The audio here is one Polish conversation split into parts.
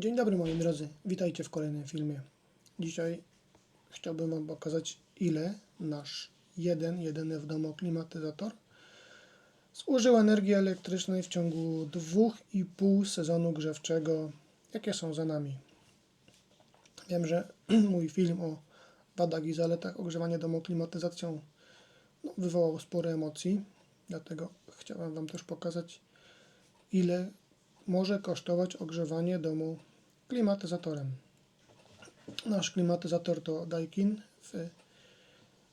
Dzień dobry moi drodzy, witajcie w kolejnym filmie. Dzisiaj chciałbym Wam pokazać ile nasz jeden, jedyny w domu klimatyzator zużył energii elektrycznej w ciągu 2,5 sezonu grzewczego, jakie są za nami. Wiem, że mój film o wadach i zaletach ogrzewania domu klimatyzacją no, wywołał sporo emocji, dlatego chciałem Wam też pokazać ile może kosztować ogrzewanie domu klimatyzatorem. Nasz klimatyzator to Daikin. W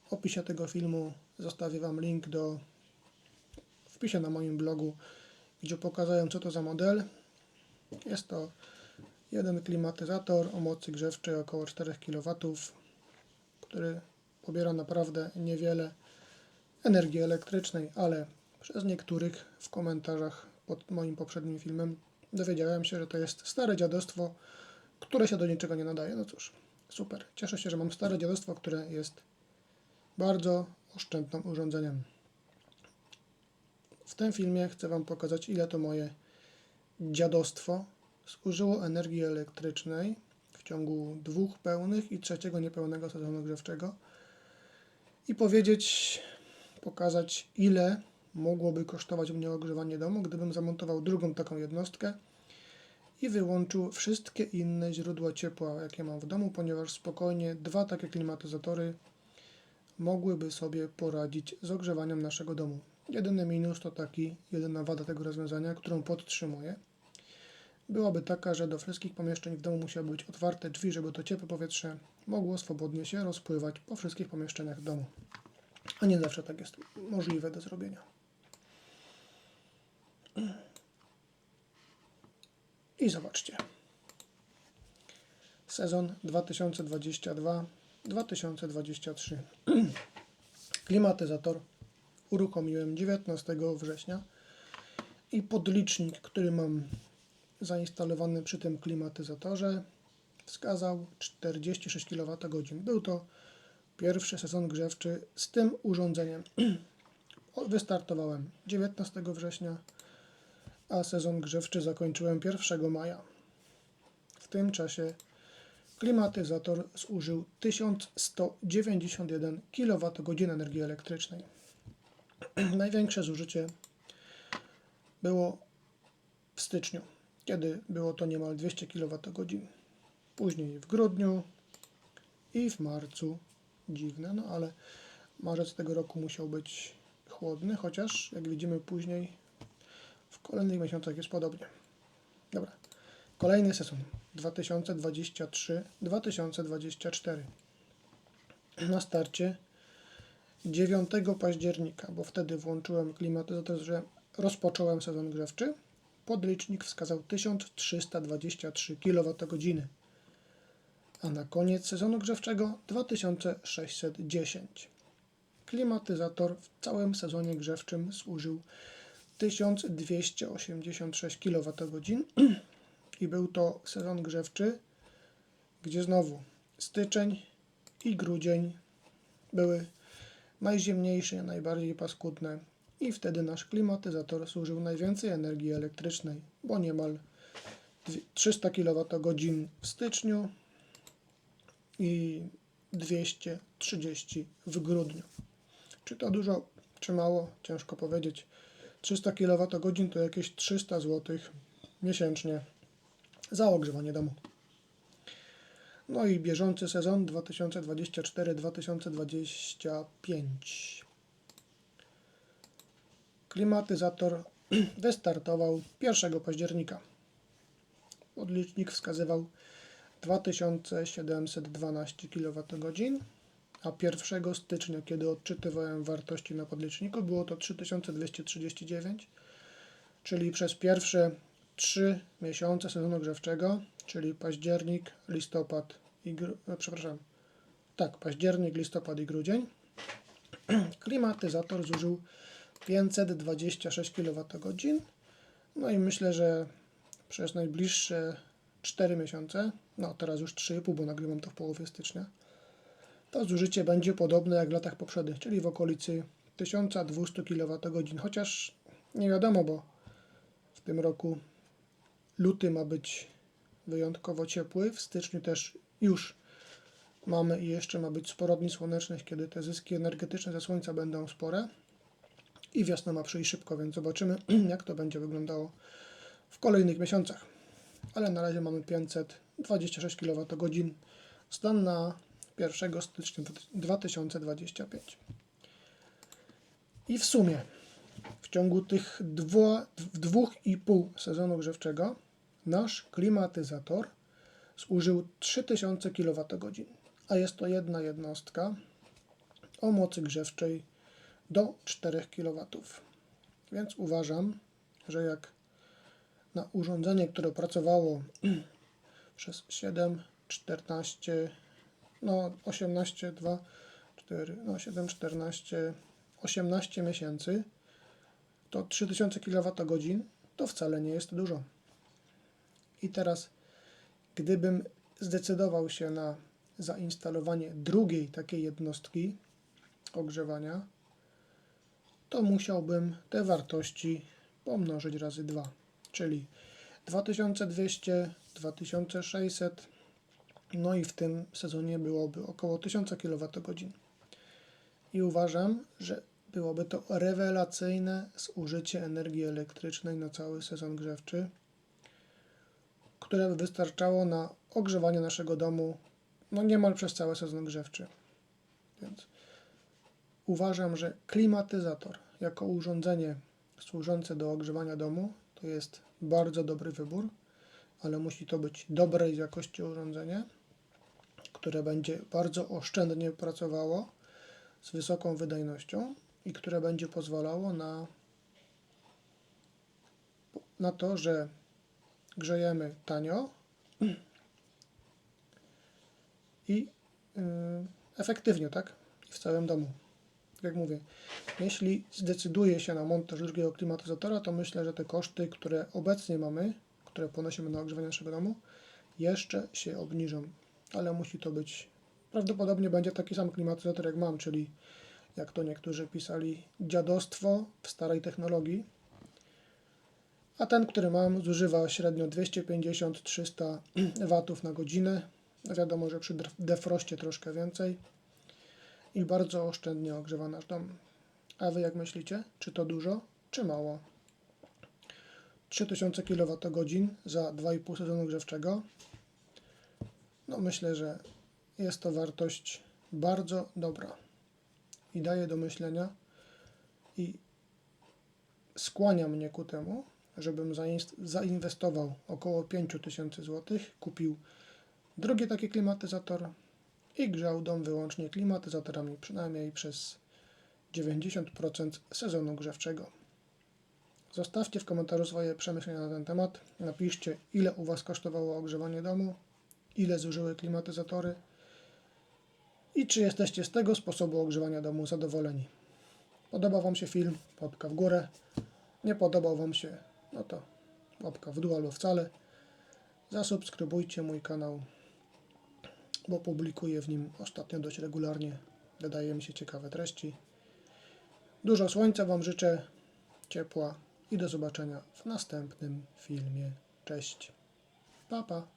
opisie tego filmu zostawię Wam link do wpisie na moim blogu, gdzie pokazuję co to za model. Jest to jeden klimatyzator o mocy grzewczej około 4 kW, który pobiera naprawdę niewiele energii elektrycznej, ale przez niektórych w komentarzach pod moim poprzednim filmem dowiedziałem się, że to jest stare dziadostwo, które się do niczego nie nadaje. No cóż, super. Cieszę się, że mam stare dziadostwo, które jest bardzo oszczędnym urządzeniem. W tym filmie chcę Wam pokazać, ile to moje dziadostwo zużyło energii elektrycznej w ciągu dwóch pełnych i trzeciego niepełnego sezonu grzewczego i powiedzieć, pokazać, ile mogłoby kosztować mnie ogrzewanie domu, gdybym zamontował drugą taką jednostkę i wyłączył wszystkie inne źródła ciepła, jakie mam w domu, ponieważ spokojnie dwa takie klimatyzatory mogłyby sobie poradzić z ogrzewaniem naszego domu. Jedyny minus to taki, jedyna wada tego rozwiązania, którą podtrzymuję, byłaby taka, że do wszystkich pomieszczeń w domu musiały być otwarte drzwi, żeby to ciepłe powietrze mogło swobodnie się rozpływać po wszystkich pomieszczeniach domu. A nie zawsze tak jest możliwe do zrobienia. I zobaczcie. Sezon 2022-2023. Klimatyzator uruchomiłem 19 września i podlicznik, który mam zainstalowany przy tym klimatyzatorze wskazał 46 kWh. Był to pierwszy sezon grzewczy z tym urządzeniem. Wystartowałem 19 września a sezon grzewczy zakończyłem 1 maja. W tym czasie klimatyzator zużył 1191 kWh energii elektrycznej. Największe zużycie było w styczniu, kiedy było to niemal 200 kWh. Później w grudniu i w marcu. Dziwne, no ale marzec tego roku musiał być chłodny, chociaż jak widzimy później w kolejnych miesiącach jest podobnie. Dobra. Kolejny sezon 2023-2024. Na starcie 9 października, bo wtedy włączyłem klimatyzator, że rozpocząłem sezon grzewczy. Podlicznik wskazał 1323 kWh, a na koniec sezonu grzewczego 2610. Klimatyzator w całym sezonie grzewczym służył 1286 kWh i był to sezon grzewczy, gdzie znowu styczeń i grudzień były najzimniejsze, najbardziej paskudne i wtedy nasz klimatyzator służył najwięcej energii elektrycznej, bo niemal 300 kWh w styczniu i 230 w grudniu. Czy to dużo, czy mało, ciężko powiedzieć. 300 kWh to jakieś 300 zł miesięcznie za ogrzewanie domu. No i bieżący sezon 2024-2025. Klimatyzator wystartował 1 października. Podlicznik wskazywał 2712 kWh a 1 stycznia, kiedy odczytywałem wartości na podliczniku, było to 3239, czyli przez pierwsze 3 miesiące sezonu grzewczego, czyli październik, listopad i e, przepraszam, tak, październik, listopad i grudzień, klimatyzator zużył 526 kWh. No i myślę, że przez najbliższe 4 miesiące, no teraz już 3,5, bo nagrywam to w połowie stycznia, to zużycie będzie podobne jak w latach poprzednich, czyli w okolicy 1200 kWh, chociaż nie wiadomo, bo w tym roku luty ma być wyjątkowo ciepły. W styczniu też już mamy i jeszcze ma być sporo dni słonecznych, kiedy te zyski energetyczne ze słońca będą spore. I wiosna ma przyjść szybko, więc zobaczymy, jak to będzie wyglądało w kolejnych miesiącach. Ale na razie mamy 526 kWh stan na 1 stycznia 2025. I w sumie w ciągu tych dwu, dwóch i pół sezonu grzewczego nasz klimatyzator zużył 3000 kWh, a jest to jedna jednostka o mocy grzewczej do 4 kW. Więc uważam, że jak na urządzenie, które pracowało przez 7, 14, no 18, 2, 4, no 7, 14, 18 miesięcy, to 3000 kWh to wcale nie jest dużo. I teraz, gdybym zdecydował się na zainstalowanie drugiej takiej jednostki ogrzewania, to musiałbym te wartości pomnożyć razy 2, czyli 2200, 2600, no i w tym sezonie byłoby około 1000 kWh. I uważam, że byłoby to rewelacyjne zużycie energii elektrycznej na cały sezon grzewczy, które wystarczało na ogrzewanie naszego domu no niemal przez cały sezon grzewczy. Więc uważam, że klimatyzator jako urządzenie służące do ogrzewania domu to jest bardzo dobry wybór, ale musi to być dobrej jakości urządzenie, które będzie bardzo oszczędnie pracowało z wysoką wydajnością i które będzie pozwalało na, na to, że grzejemy tanio i yy, efektywnie, tak? W całym domu. Jak mówię, jeśli zdecyduje się na montaż drugiego klimatyzatora, to myślę, że te koszty, które obecnie mamy, które ponosimy na ogrzewanie naszego domu, jeszcze się obniżą. Ale musi to być, prawdopodobnie będzie taki sam klimatyzator jak mam, czyli jak to niektórzy pisali, dziadostwo w starej technologii. A ten, który mam, zużywa średnio 250-300 W na godzinę. No Wiadomo, że przy defroście troszkę więcej. I bardzo oszczędnie ogrzewa nasz dom. A Wy jak myślicie? Czy to dużo, czy mało? 3000 kWh za 2,5 sezonu grzewczego. No myślę, że jest to wartość bardzo dobra i daje do myślenia i skłania mnie ku temu, żebym zainwestował około 5000 zł, kupił drugi taki klimatyzator i grzał dom wyłącznie klimatyzatorami, przynajmniej przez 90% sezonu grzewczego. Zostawcie w komentarzu swoje przemyślenia na ten temat. Napiszcie, ile u Was kosztowało ogrzewanie domu, ile zużyły klimatyzatory i czy jesteście z tego sposobu ogrzewania domu zadowoleni. Podobał Wam się film? Łapka w górę. Nie podobał Wam się? No to łapka w dół albo wcale. Zasubskrybujcie mój kanał, bo publikuję w nim ostatnio dość regularnie. Wydaje mi się ciekawe treści. Dużo słońca Wam życzę, ciepła i do zobaczenia w następnym filmie. Cześć. Pa, pa.